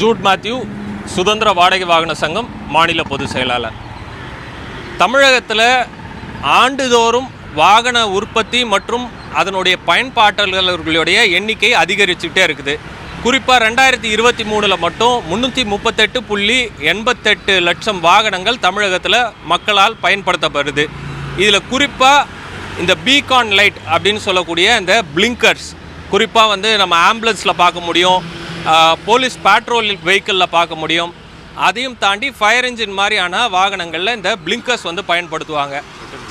Jude Matthew சுதந்திர வாடகை வாகன சங்கம் மாநில பொதுச் செயலாளர். தமிழகத்தில் ஆண்டுதோறும் வாகன உற்பத்தி மற்றும் அதனுடைய பயன்பாட்டாளர்களுடைய எண்ணிக்கை அதிகரிச்சுக்கிட்டே இருக்குது. குறிப்பாக ரெண்டாயிரத்தி இருபத்தி மூணில் மட்டும் முந்நூற்றி முப்பத்தெட்டு புள்ளி எண்பத்தெட்டு லட்சம் வாகனங்கள் தமிழகத்தில் மக்களால் பயன்படுத்தப்படுது. இதில் குறிப்பாக இந்த பீகான் லைட் அப்படின்னு சொல்லக்கூடிய இந்த பிளிங்கர்ஸ் குறிப்பாக வந்து நம்ம ஆம்புலன்ஸில் பார்க்க முடியும். போலீஸ் பேட்ரோல் வெஹிக்கிளில் பார்க்க முடியும். அதையும் தாண்டி ஃபயர் இன்ஜின் மாதிரியான வாகனங்களில் இந்த பிளிங்கர்ஸ் வந்து பயன்படுத்துவாங்க.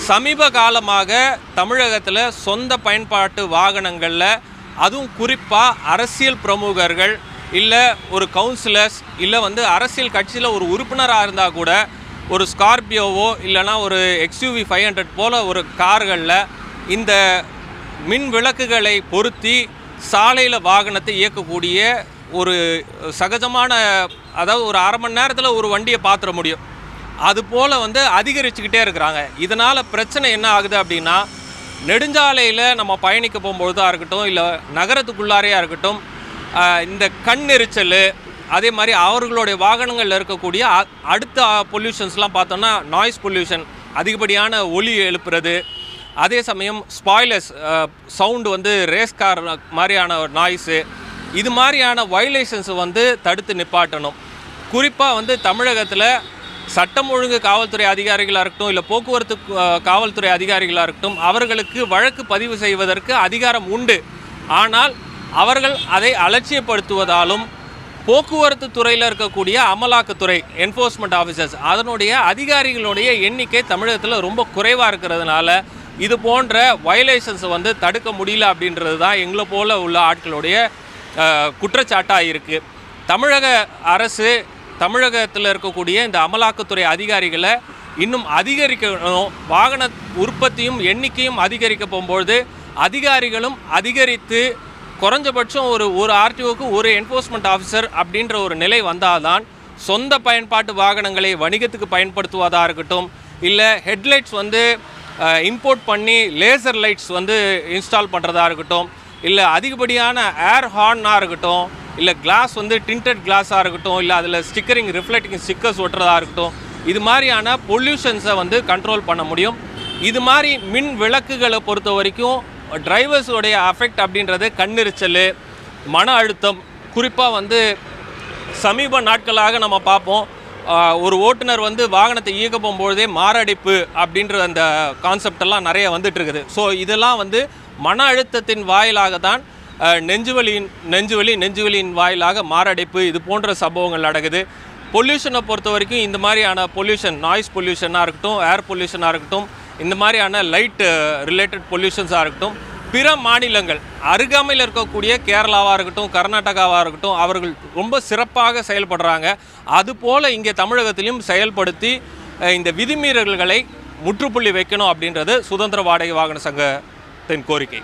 சமீப காலமாக தமிழகத்தில் சொந்த பயன்பாட்டு வாகனங்களில் அதுவும் குறிப்பாக அரசியல் பிரமுகர்கள் இல்லை ஒரு கவுன்சிலர்ஸ் இல்லை வந்து அரசியல் கட்சியில் ஒரு உறுப்பினராக இருந்தால் கூட ஒரு ஸ்கார்பியோவோ இல்லைனா ஒரு எக்ஸ்யூவி ஃபைவ் ஹண்ட்ரட் போல் ஒரு கார்களில் இந்த மின் விளக்குகளை பொருத்தி சாலையில் வாகனத்தை இயக்கக்கூடிய ஒரு சகஜமான அதாவது ஒரு அரை மணி நேரத்தில் ஒரு வண்டியை பார்த்துட முடியும். அது போல் வந்து அதிகரிச்சுக்கிட்டே இருக்கிறாங்க. இதனால் பிரச்சனை என்ன ஆகுது அப்படின்னா நெடுஞ்சாலையில் நம்ம பயணிக்க போகும்பொழுதாக இருக்கட்டும் இல்லை நகரத்துக்குள்ளாரையாக இருக்கட்டும் இந்த கண் எரிச்சல் அதே மாதிரி அவர்களுடைய வாகனங்களில் இருக்கக்கூடிய அடுத்த பொல்யூஷன்ஸ்லாம் பார்த்தோன்னா நாய்ஸ் பொல்யூஷன் அதிகப்படியான ஒலி எழுப்புறது. அதே சமயம் ஸ்பாய்லர்ஸ் சவுண்டு வந்து ரேஸ் கார் மாதிரியான நாய்ஸு இது மாதிரியான வயலேஷன்ஸ் வந்து தடுத்து நிப்பாட்டணும். குறிப்பாக வந்து தமிழகத்தில் சட்டம் ஒழுங்கு காவல்துறை அதிகாரிகளாக இருக்கட்டும் இல்லை போக்குவரத்து காவல்துறை அதிகாரிகளாக இருக்கட்டும் அவர்களுக்கு வழக்கு பதிவு செய்வதற்கு அதிகாரம் உண்டு. ஆனால் அவர்கள் அதை அலட்சியப்படுத்துவதாலும் போக்குவரத்து துறையில் இருக்கக்கூடிய அமலாக்கத்துறை என்ஃபோர்ஸ்மெண்ட் ஆஃபீஸர்ஸ் அதனுடைய அதிகாரிகளுடைய எண்ணிக்கை தமிழகத்தில் ரொம்ப குறைவாக இருக்கிறதுனால இது போன்ற வயலேஷன்ஸை வந்து தடுக்க முடியல அப்படின்றது தான் எங்களை போல உள்ள ஆட்களுடைய குற்றச்சாட்டாக இருக்குது தமிழக அரசு தமிழகத்தில் இருக்கக்கூடிய இந்த அமலாக்கத்துறை அதிகாரிகளை இன்னும் அதிகரிக்கணும். வாகன உற்பத்தியும் எண்ணிக்கையும் அதிகரிக்க போகும்பொழுது அதிகாரிகளும் அதிகரித்து குறைஞ்சபட்சம் ஒரு ஒரு ஆர்டிஓக்கு ஒரு என்ஃபோர்ஸ்மெண்ட் ஆஃபீஸர் அப்படின்ற ஒரு நிலை வந்தால்தான் சொந்த பயன்பாட்டு வாகனங்களை வணிகத்துக்கு பயன்படுத்துவதாக இருக்கட்டும் இல்லை ஹெட்லைட்ஸ் வந்து இம்போர்ட் பண்ணி லேசர் லைட்ஸ் வந்து இன்ஸ்டால் பண்ணுறதா இருக்கட்டும் இல்லை அதிகப்படியான ஏர் ஹார்னாக இருக்கட்டும் இல்லை கிளாஸ் வந்து டிண்டட் கிளாஸாக இருக்கட்டும் இல்லை அதில் ஸ்டிக்கரிங் ரிஃப்ளெக்டிங் ஸ்டிக்கர்ஸ் ஒட்டுறதா இருக்கட்டும் இது மாதிரியான பொல்யூஷன்ஸை வந்து கண்ட்ரோல் பண்ண முடியும். இது மாதிரி மின் விளக்குகளை பொறுத்த வரைக்கும் டிரைவர்ஸோடைய அஃபெக்ட் அப்படின்றது கண்ணெரிச்சல் மன அழுத்தம் குறிப்பாக வந்து சமீப நாட்களாக நம்ம பார்ப்போம். ஒரு ஓட்டுநர் வந்து வாகனத்தை இயக்க போகும்பொழுதே மாரடைப்பு அப்படின்ற அந்த கான்செப்ட் எல்லாம் நிறைய வந்துட்டு இருக்குது. ஸோ இதெல்லாம் வந்து மன அழுத்தத்தின் வாயிலாக தான் நெஞ்சுவலியின் நெஞ்சுவலி நெஞ்சுவலியின் வாயிலாக மாரடைப்பு இது போன்ற சம்பவங்கள் நடக்குது. பொல்யூஷனை பொறுத்த வரைக்கும் இந்த மாதிரியான பொல்யூஷன் நாய்ஸ் பொல்யூஷனாக இருக்கட்டும் ஏர் பொல்யூஷனாக இருக்கட்டும் இந்த மாதிரியான லைட் ரிலேட்டட் பொல்யூஷன்ஸாக இருக்கட்டும் பிற மாநிலங்கள் அருகாமையில் இருக்கக்கூடிய கேரளாவாக இருக்கட்டும் கர்நாடகாவாக இருக்கட்டும் அவர்கள் ரொம்ப சிறப்பாக செயல்படுறாங்க. அதுபோல் இங்கே தமிழகத்திலும் செயல்படுத்தி இந்த விதிமீறல்களை முற்றுப்புள்ளி வைக்கணும் அப்படின்றது சுதந்திர வாடகை வாகன சங்கத்தின் கோரிக்கை.